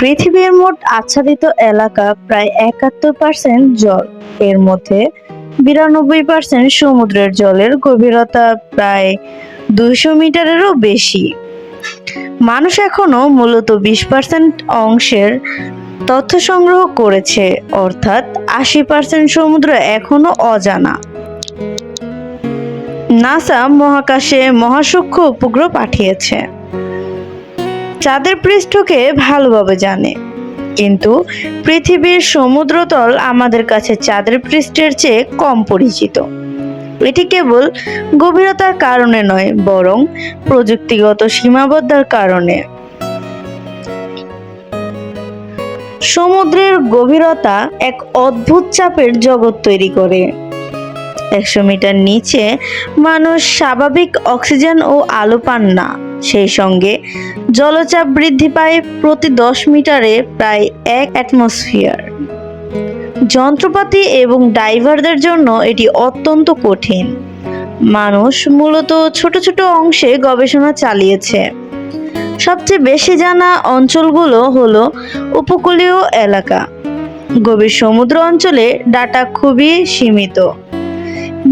পৃথিবীর মোট আচ্ছাদিত এলাকা প্রায় একাত্তর পার্সেন্ট জল। এর মধ্যে বিরানব্বই পার্সেন্ট সমুদ্রের জলের গভীরতা প্রায় দুইশো মিটারেরও বেশি। মানুষ এখনও মূলত বিশ পার্সেন্ট অংশের তথ্য সংগ্রহ করেছে, অর্থাৎ আশি পার্সেন্ট সমুদ্র এখনও অজানা। নাসা মহাকাশে মহাসূক্ষ্ম উপগ্রহ পাঠিয়েছে। চাঁদের পৃষ্ঠকে ভালোভাবে জানে। কিন্তু পৃথিবীর সমুদ্রতল আমাদের কাছে চাঁদের পৃষ্ঠের চেয়ে কম পরিচিত। এটি কেবল গভীরতার কারণে নয়, বরং প্রযুক্তিগত সীমাবদ্ধতার কারণে। সমুদ্রের গভীরতা এক অদ্ভুত চাপের জগৎ তৈরি করে। একশো মিটার নিচে মানুষ স্বাভাবিক অক্সিজেন ও আলো পান না। সেই সঙ্গে জলচাপ বৃদ্ধি পায় প্রতি দশ মিটারে প্রায় এক অ্যাটমসফিয়ার যন্ত্রপাতি এবং ডাইভারদের জন্য এটি অত্যন্ত কঠিন। মানুষ মূলত ছোট ছোট অংশে গবেষণা চালিয়েছে। সবচেয়ে বেশি জানা অঞ্চলগুলো হলো উপকূলীয় এলাকা। গভীর সমুদ্র অঞ্চলে ডাটা খুবই সীমিত।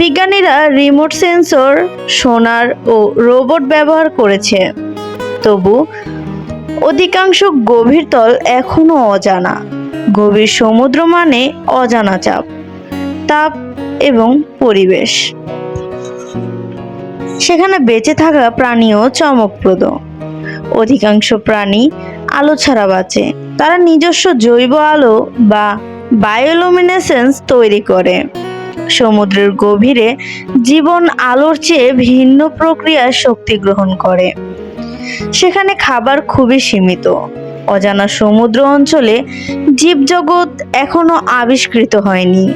বিজ্ঞানীরা রিমোট সেন্সর, সোনার ও রোবট ব্যবহার করেছে। তবু অধিকাংশ গভীর তল এখনও অজানা। গভীর সমুদ্র মানে অজানা চাপ, তাপ এবং পরিবেশ। সেখানে বেঁচে থাকা প্রাণীও চমকপ্রদ। অধিকাংশ প্রাণী আলো ছাড়া বাঁচে। তারা নিজস্ব জৈব আলো বা বায়োলুমিনেসেন্স তৈরি করে। সমুদ্রের গভীরে জীবন আলোর চেয়ে ভিন্ন প্রক্রিয়ার শক্তি গ্রহণ করে। সেখানে খাবার খুবই সীমিত। অজানা সমুদ্র অঞ্চলে জীবজগৎ এখনও আবিষ্কৃত হয়নি।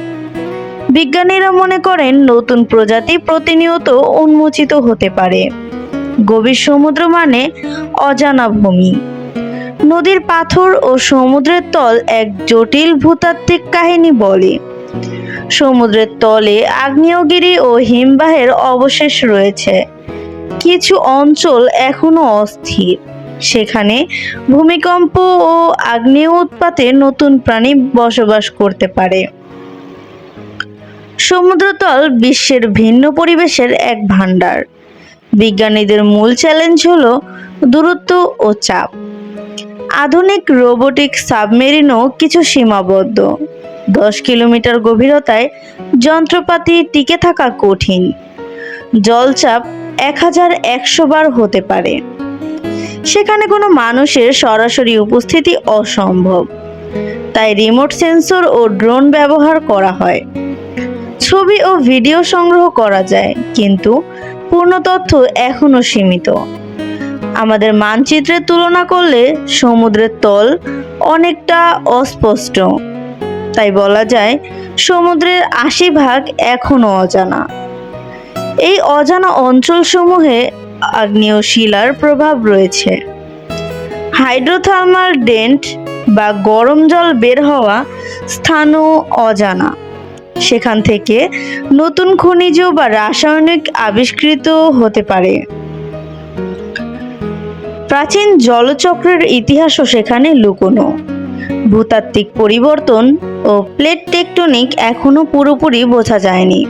বিজ্ঞানীরা মনে করেন, নতুন প্রজাতি প্রতিনিয়ত উন্মোচিত হতে পারে। গভীর সমুদ্র মানে অজানা ভূমি। নদীর পাথর ও সমুদ্রের তল এক জটিল ভূতাত্ত্বিক কাহিনী বলে। সমুদ্রের তলে আগ্নেয়গিরি ও হিমবাহের অবশেষ রয়েছে। কিছু অঞ্চল এখনও অস্থির। সেখানে ভূমিকম্প ও আগ্নেয় উৎপাতে নতুন প্রাণী বসবাস করতে পারে। সমুদ্রতল বিশ্বের ভিন্ন পরিবেশের এক ভান্ডার বিজ্ঞানীদের মূল চ্যালেঞ্জ হল দূরত্ব ও চাপ। আধুনিক রোবোটিক সাবমেরিনও কিছু সীমাবদ্ধ। দশ কিলোমিটার গভীরতায় যন্ত্রপাতি টিকে থাকা কঠিন। জলচাপ এক হাজার একশো বার হতে পারে। সেখানে কোনো মানুষের সরাসরি উপস্থিতি অসম্ভব। তাই রিমোট সেন্সর ও ড্রোন ব্যবহার করা হয়। ছবি ও ভিডিও সংগ্রহ করা যায়, কিন্তু পূর্ণ তথ্য এখনও সীমিত। আমাদের মানচিত্রের তুলনা করলে সমুদ্রের তল অনেকটা অস্পষ্ট। তাই বলা যায়, সমুদ্রের আশি ভাগ এখনও অজানা। এই অজানা অঞ্চলসমূহে আগ্নেয় শিলার প্রভাব রয়েছে। হাইড্রোথার্মাল ডেন্ট বা গরম জল বের হওয়া স্থানও অজানা। সেখান থেকে নতুন খনিজ বা রাসায়নিক আবিষ্কৃত হতে পারে। প্রাচীন জলচক্রের ইতিহাসও সেখানে লুকোনো। ভূতাত্ত্বিক পরিবর্তন ও প্লেট টেকটনিক এখনও পুরোপুরি বোঝা যায়নি।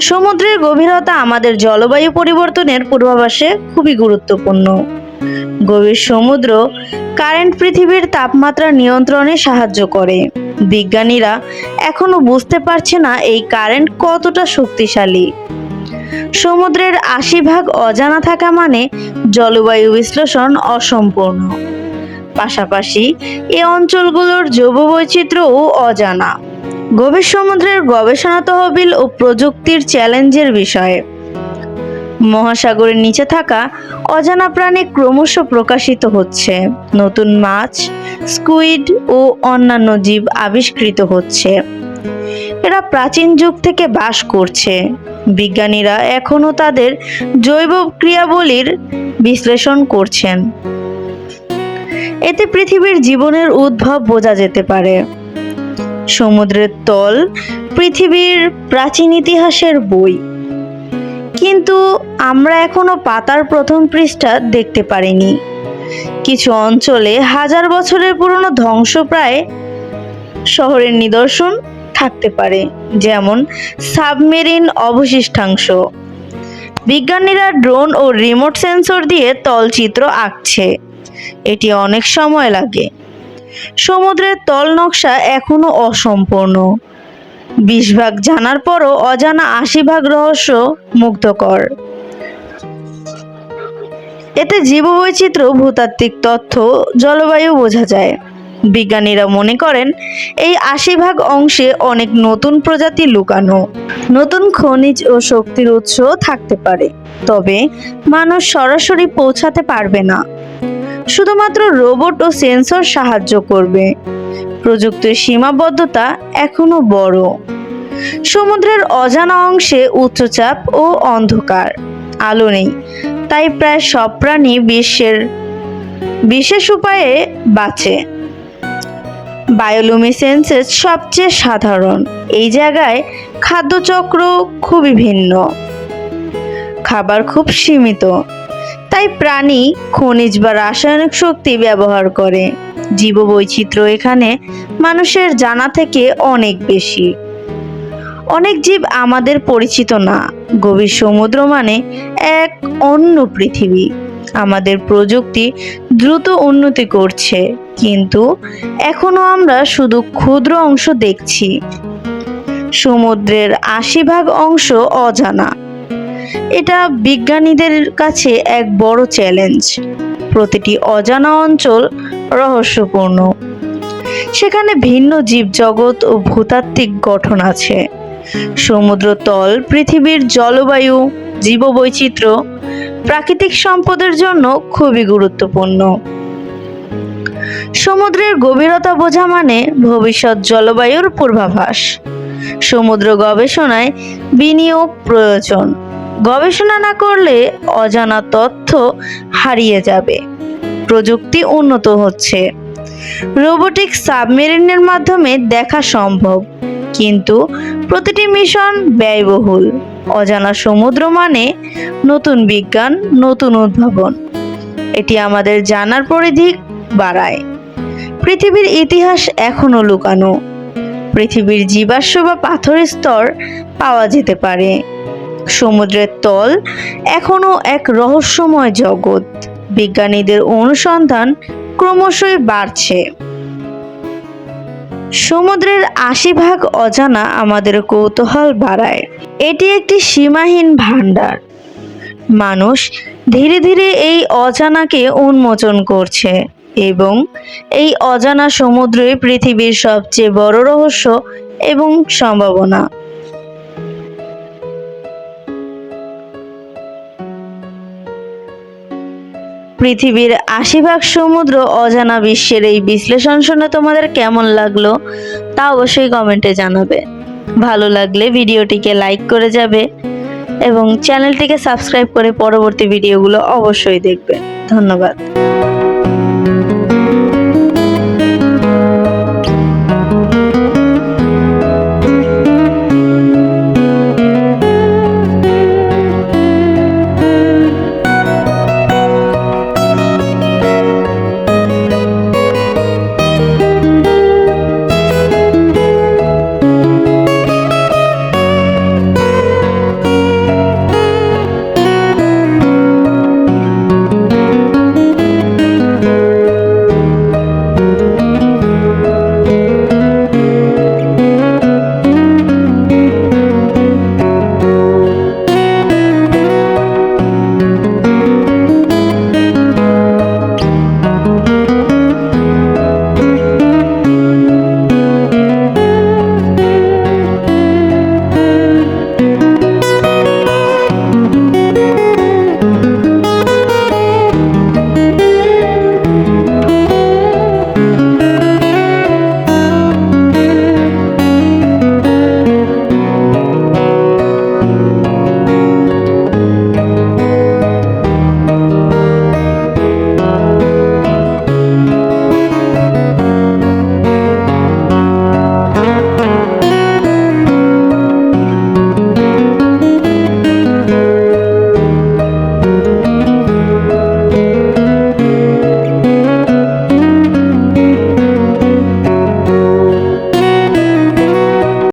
সমুদ্রের গভীরতা আমাদের জলবায়ু পরিবর্তনের পূর্বাভাসে খুবই গুরুত্বপূর্ণ। গভীর সমুদ্র কারেন্ট পৃথিবীর তাপমাত্রা নিয়ন্ত্রণে সাহায্য করে। বিজ্ঞানীরা এখনও বুঝতে পারছে না এই কারেন্ট কতটা শক্তিশালী। সমুদ্রের আশি ভাগ অজানা থাকা মানে জলবায়ু বিশ্লেষণ অসম্পূর্ণ। পাশাপাশি এই অঞ্চলগুলোর জৈব বৈচিত্র্যও অজানা। গভীর সমুদ্রের গবেষণা তহবিল ও প্রযুক্তির চ্যালেঞ্জের বিষয়ে। মহাসাগরের নিচে থাকা অজানা প্রাণী ক্রমশ প্রকাশিত হচ্ছে। নতুন মাছ, স্কুইড ও অন্যান্য জীব আবিষ্কৃত হচ্ছে। এরা প্রাচীন যুগ থেকে বাস করছে। বিজ্ঞানীরা এখনও তাদের জৈব ক্রিয়াবলীর বিশ্লেষণ করছেন। এতে পৃথিবীর জীবনের উদ্ভব বোঝা যেতে পারে। সমুদ্রের তল পৃথিবীর প্রাচীন ইতিহাসের বই। কিন্তু আমরা এখনও পাতার প্রথম পৃষ্ঠা দেখতে পারিনি। কিছু অঞ্চলে হাজার বছরের পুরনো ধ্বংসপ্রায় শহরের নিদর্শন থাকতে পারে, যেমন সাবমেরিন অবশিষ্টাংশ। বিজ্ঞানীরা ড্রোন ও রিমোট সেন্সর দিয়ে তলচিত্র আঁকছে। এটি অনেক সময় লাগে। সমুদ্রের তল নকশা এখনও অসম্পূর্ণ। বিশ ভাগ জানার পরও অজানা আশি ভাগ রহস্য মুগ্ধকর। এতে জীববৈচিত্র্য, ভূতাত্ত্বিক তথ্য, জলবায়ু বোঝা যায়। বিজ্ঞানীরা মনে করেন, এই আশি ভাগ অংশে অনেক নতুন প্রজাতি লুকানো, নতুন খনিজ ও শক্তির উৎস থাকতে পারে। তবে মানুষ সরাসরি পৌঁছাতে পারবে না। শুধুমাত্র রোবট ও সেন্সর সাহায্য করবে। প্রযুক্তির সীমাবদ্ধতা এখনও বড়। সমুদ্রের অজানা অংশে উচ্চচাপ ও অন্ধকার। আলো নেই, তাই প্রায় সব প্রাণী বিশ্বের বিশেষ উপায়ে বাঁচে। বায়োলুমিসেন্সেস সবচেয়ে সাধারণ। এই জায়গায় খাদ্যচক্র খুবই ভিন্ন। খাবার খুব সীমিত। তাই প্রাণী খনিজ বা রাসায়নিক শক্তি ব্যবহার করে। জীববৈচিত্র্য এখানে মানুষের জানা থেকে অনেক বেশি। অনেক জীব আমাদের পরিচিত না। গভীর সমুদ্র মানে এক অন্য পৃথিবী। আমাদের প্রযুক্তি দ্রুত উন্নতি করছে, কিন্তু এখনও আমরা শুধু ক্ষুদ্র অংশ দেখছি। সমুদ্রের আশি ভাগ অংশ অজানা। এটা বিজ্ঞানীদের কাছে এক বড় চ্যালেঞ্জ। প্রতিটি অজানা অঞ্চল রহস্যপূর্ণ। সেখানে ভিন্ন জীবজগৎ ও ভূতাত্ত্বিক গঠন আছে। সমুদ্র তল, পৃথিবীর জলবায়ু, জীববৈচিত্র্য, প্রাকৃতিক সম্পদের জন্য খুবই গুরুত্বপূর্ণ। সমুদ্রের গভীরতা বোঝা মানে ভবিষ্যৎ জলবায়ুর পূর্বাভাস। সমুদ্র গবেষণায় বিনিয়োগ প্রয়োজন। গবেষণা না করলে অজানা তথ্য হারিয়ে যাবে। প্রযুক্তি উন্নত হচ্ছে। রোবোটিক সাবমেরিনের মাধ্যমে দেখা সম্ভব, কিন্তু প্রতিটি মিশন ব্যয়বহুল। অজানা সমুদ্র মানে নতুন বিজ্ঞান, নতুন উদ্ভাবন। এটি আমাদের জানার পরিধি বাড়ায়। পৃথিবীর ইতিহাস এখনও লুকানো। পৃথিবীর জীবাশ্ম বা পাথরের স্তর পাওয়া যেতে পারে। সমুদ্রের তল এখনও এক রহস্যময় জগৎ। বিজ্ঞানীদের অনুসন্ধান ক্রমশই বাড়ছে। সমুদ্রের আশি ভাগ অজানা আমাদের কৌতূহল বাড়ায়। এটি একটি সীমাহীন ভাণ্ডার। মানুষ ধীরে ধীরে এই অজানাকে উন্মোচন করছে এবং এই অজানা সমুদ্রই পৃথিবীর সবচেয়ে বড় রহস্য এবং সম্ভাবনা। পৃথিবীর আশিভাগ সমুদ্র অজানা বিশ্বের এই বিশ্লেষণ শুনে তোমাদের কেমন লাগল তা অবশ্যই কমেন্টে জানাবে। ভালো লাগলে ভিডিওটিকে লাইক করে যাবে এবং চ্যানেলটিকে সাবস্ক্রাইব করে পরবর্তী ভিডিওগুলো অবশ্যই দেখবে। ধন্যবাদ।